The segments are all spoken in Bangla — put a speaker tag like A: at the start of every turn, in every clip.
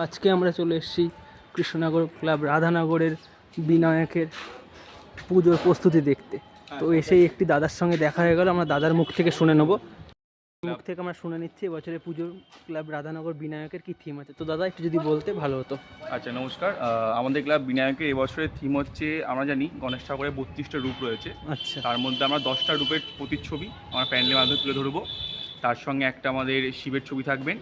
A: আজকে আমরা চলে এসেছি কৃষ্ণনগর ক্লাব রাধানগরের বিনায়কের পুজোর প্রস্তুতি দেখতে। তো এসেই একটি দাদার সঙ্গে দেখা হয়ে গেল আমরা দাদার মুখ থেকে শুনে নেব। মুখ থেকে আমরা শুনে নিচ্ছি এবছরে পুজোর ক্লাব রাধানগর বিনায়কের কি থিম আছে? তো দাদা একটু যদি বলতে ভালো হতো।
B: আচ্ছা নমস্কার। আমাদের ক্লাব বিনায়কের এবছরের থিম হচ্ছে আমরা জানি গণেশ ঠাকুরের বত্রিশটা রূপ রয়েছে।
A: আচ্ছা।
B: তার মধ্যে আমরা দশটা রূপের প্রতিচ্ছবি আমরা প্যান্ডেলের মাধ্যমে তুলে ধরবো। তার সঙ্গে একটা আমাদের শিবের ছবি থাকবেন।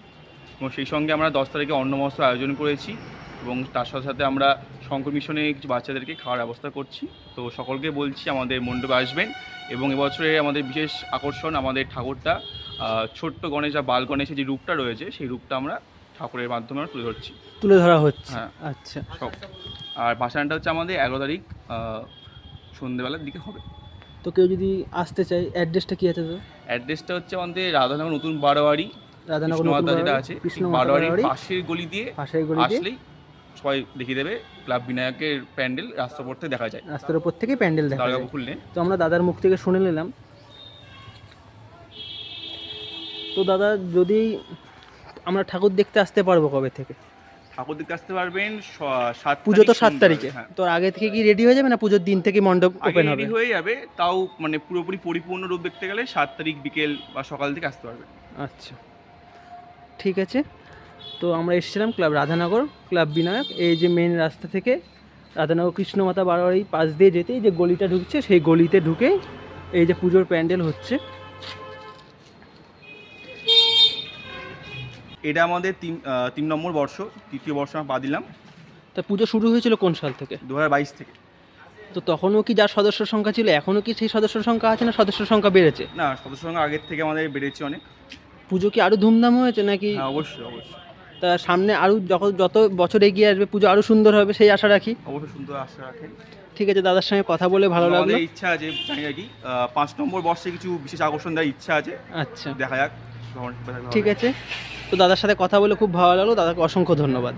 B: এবং সেই সঙ্গে আমরা দশ তারিখে অন্নমস্ত আয়োজন করেছি এবং তার সাথে সাথে আমরা শঙ্কর মিশনে কিছু বাচ্চাদেরকে খাওয়ার ব্যবস্থা করছি। তো সকলকে বলছি আমাদের মণ্ডপে আসবেন এবং এবছরে আমাদের বিশেষ আকর্ষণ আমাদের ঠাকুরটা ছোট্ট গণেশ বা বাল গণেশের যে রূপটা রয়েছে সেই রূপটা আমরা ঠাকুরের মাধ্যমে আমরা তুলে ধরছি।
A: তুলে ধরা হচ্ছে।
B: হ্যাঁ।
A: আচ্ছা।
B: সব। আর ভাসানটা হচ্ছে আমাদের এগারো তারিখ সন্ধেবেলার দিকে হবে।
A: তো কেউ যদি আসতে চায় অ্যাড্রেসটা কী আছে দাদা?
B: অ্যাড্রেসটা হচ্ছে আমাদের রাধানগর নতুন বারোয়ারি
A: রাধানগর নতুন
B: যেটা আছে বারোয়ারির পাশের গলি দিয়ে
A: পাশের গলি
B: আসলেই সবাই দেখিয়ে দেবে ক্লাব বিনায়কের প্যান্ডেল রাস্তা পথে দেখা যায়।
A: রাস্তার উপর থেকে প্যান্ডেল দেখা যায়।
B: লেন
A: তো আমরা দাদার মুখ থেকে শুনে নিলাম। তো দাদা যদি আমরা ঠাকুর দেখতে আসতে পারব কবে থেকে?
B: ঠাকুর দেখতে আসতে পারবেন সাত
A: পুজো তো সাত তারিখে।
B: হ্যাঁ।
A: তো আগে থেকে কি রেডি হয়ে যাবে না পুজোর দিন থেকে মণ্ডপ ওপেন হবে?
B: হয়ে যাবে তাও মানে পুরোপুরি পরিপূর্ণ রূপ দেখতে গেলে সাত তারিখ বিকেল বা সকাল থেকে আসতে পারবে
A: আচ্ছা। ঠিক আছে। তো আমরা এসেছিলাম ক্লাব রাধানগর ক্লাব বিনায়ক। এই যে মেন রাস্তা থেকে রাধানগর কৃষ্ণমাতা বাড়াবাড়ি পাশ দিয়ে যেতেই যে গলিটা ঢুকছে সেই গলিতে ঢুকে এই যে পুজোর প্যান্ডেল হচ্ছে।
B: এটা আমাদের তিন তিন নম্বর বর্ষ তৃতীয় বর্ষ আমরা পা দিলাম।
A: তা পুজো শুরু হয়েছিল কোন সাল থেকে?
B: দু হাজার বাইশ থেকে।
A: তো তখনও কি যার সদস্য সংখ্যা ছিল এখনও কি সেই সদস্য সংখ্যা আছে না সদস্য সংখ্যা বেড়েছে?
B: না সদস্য সংখ্যা আগের থেকে আমাদের বেড়েছে অনেক।
A: পুজো কি আরও ধুমধাম হয়েছে নাকি?
B: হ্যাঁ অবশ্যই অবশ্যই।
A: তা সামনে আরও যখন যত বছর এগিয়ে আসবে পুজো আরও সুন্দর হবে সেই আশা রাখি।
B: অবশ্যই সুন্দর আশা রাখেন
A: ঠিক আছে দাদার সঙ্গে কথা বলে ভালো লাগল।
B: ইচ্ছা আছে জানি আর কি পাঁচ নম্বর বর্ষে কিছু বিশেষ আকর্ষণ দেওয়ার ইচ্ছা আছে।
A: আচ্ছা।
B: দেখা যাক
A: ঠিক আছে তো দাদার সাথে কথা বলে খুব ভালো লাগল দাদাকে অসংখ্য ধন্যবাদ।